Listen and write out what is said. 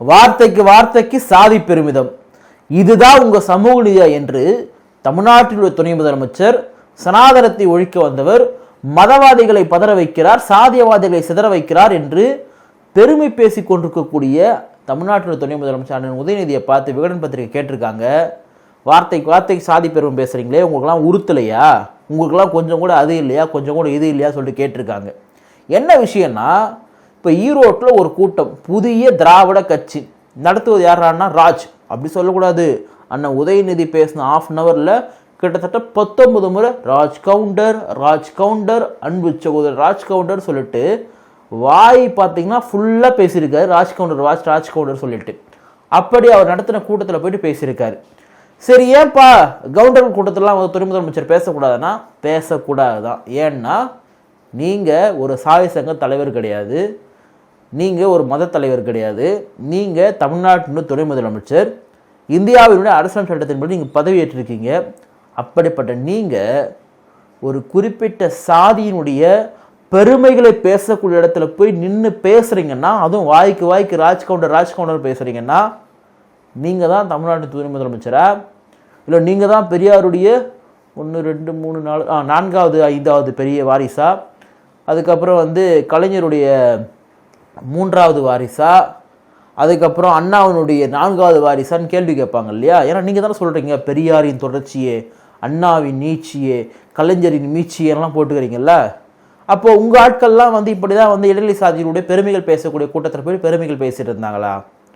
வார்த்தைக்கு வார்த்தைக்கு சாதி பெருமிதம். இதுதான் உங்கள் சமூக என்று தமிழ்நாட்டிலுள்ள துணை முதலமைச்சர் சனாதனத்தை ஒழிக்க வந்தவர் மதவாதிகளை பதற வைக்கிறார் சாதியவாதிகளை சிதற வைக்கிறார் என்று பெருமை பேசிக் கொண்டிருக்கக்கூடிய தமிழ்நாட்டில் துணை முதலமைச்சர் அண்ணன் உதயநிதியை பார்த்து விகடன் பத்திரிகை கேட்டிருக்காங்க. வார்த்தைக்கு வார்த்தைக்கு சாதி பெருமை பேசுகிறீங்களே உங்களுக்கெல்லாம் உறுத்தலையா? உங்களுக்கெல்லாம் கொஞ்சம் கூட அது இல்லையா? கொஞ்சம் கூட இது இல்லையா சொல்லிட்டு கேட்டிருக்காங்க. என்ன விஷயம்னா இப்போ ஈரோட்டில் ஒரு கூட்டம் புதிய திராவிட கட்சி. நடத்துவது யாரான்னா ராஜ். அப்படி சொல்லக்கூடாது. அண்ணன் உதயநிதி பேசின ஆஃப் அன் ஹவரில் கிட்டத்தட்ட பத்தொன்பது முறை ராஜ் கவுண்டர் ராஜ் கவுண்டர் அன்பு சகோதரர் ராஜ் கவுண்டர் சொல்லிட்டு வாய் பார்த்தீங்கன்னா ஃபுல்லாக பேசியிருக்காரு. ராஜ் கவுண்டர் ராஜ் ராஜ் கவுண்டர் சொல்லிட்டு. அப்படி அவர் நடத்தின கூட்டத்தில் போயிட்டு பேசியிருக்காரு. சரி ஏன்பா கவுண்டர் கூட்டத்திலாம் வந்து துணை முதலமைச்சர் பேசக்கூடாதுன்னா பேசக்கூடாது தான் ஏன்னா நீங்கள் ஒரு சாதி சங்க தலைவர் கிடையாது. நீங்கள் ஒரு மத தலைவர் கிடையாது. நீங்கள் தமிழ்நாட்டினுடைய துணை முதலமைச்சர். இந்தியாவினுடைய அரசியல் சட்டத்தின்படி நீங்கள் பதவியேற்றிருக்கீங்க. அப்படிப்பட்ட நீங்கள் ஒரு குறிப்பிட்ட சாதியினுடைய பெருமைகளை பேசக்கூடிய இடத்துல போய் நின்று பேசுகிறீங்கன்னா அதுவும் வாய்க்கு வாய்க்கு ராஜ்கவுண்டர் ராஜ்கவுண்டர் பேசுகிறீங்கன்னா நீங்கள் தான் தமிழ்நாட்டு துணை முதலமைச்சரா? இல்லை நீங்கள் தான் பெரியாருடைய ஒன்று ரெண்டு மூணு நாலு ஆ நான்காவது ஐந்தாவது பெரிய வாரிசா? அதுக்கப்புறம் வந்து கலைஞருடைய மூன்றாவது வாரிசா அதுக்கப்புறம் அண்ணாவினுடைய நான்காவது வாரிசான்னு கேள்வி கேட்பாங்க இல்லையா? ஏன்னா நீங்கள் தானே சொல்கிறீங்க பெரியாரின் தொடர்ச்சியே அண்ணாவின் நீட்சியே கலைஞரின் மீச்சியெல்லாம் போட்டுக்கிறீங்கல்ல? அப்போது உங்கள் ஆட்கள்லாம் வந்து இப்படி தான் வந்து இடைநிலை சாதியினுடைய பெருமைகள் பேசக்கூடிய கூட்டத்தில் போய் பெருமைகள் பேசிகிட்டு இருந்தாங்களா?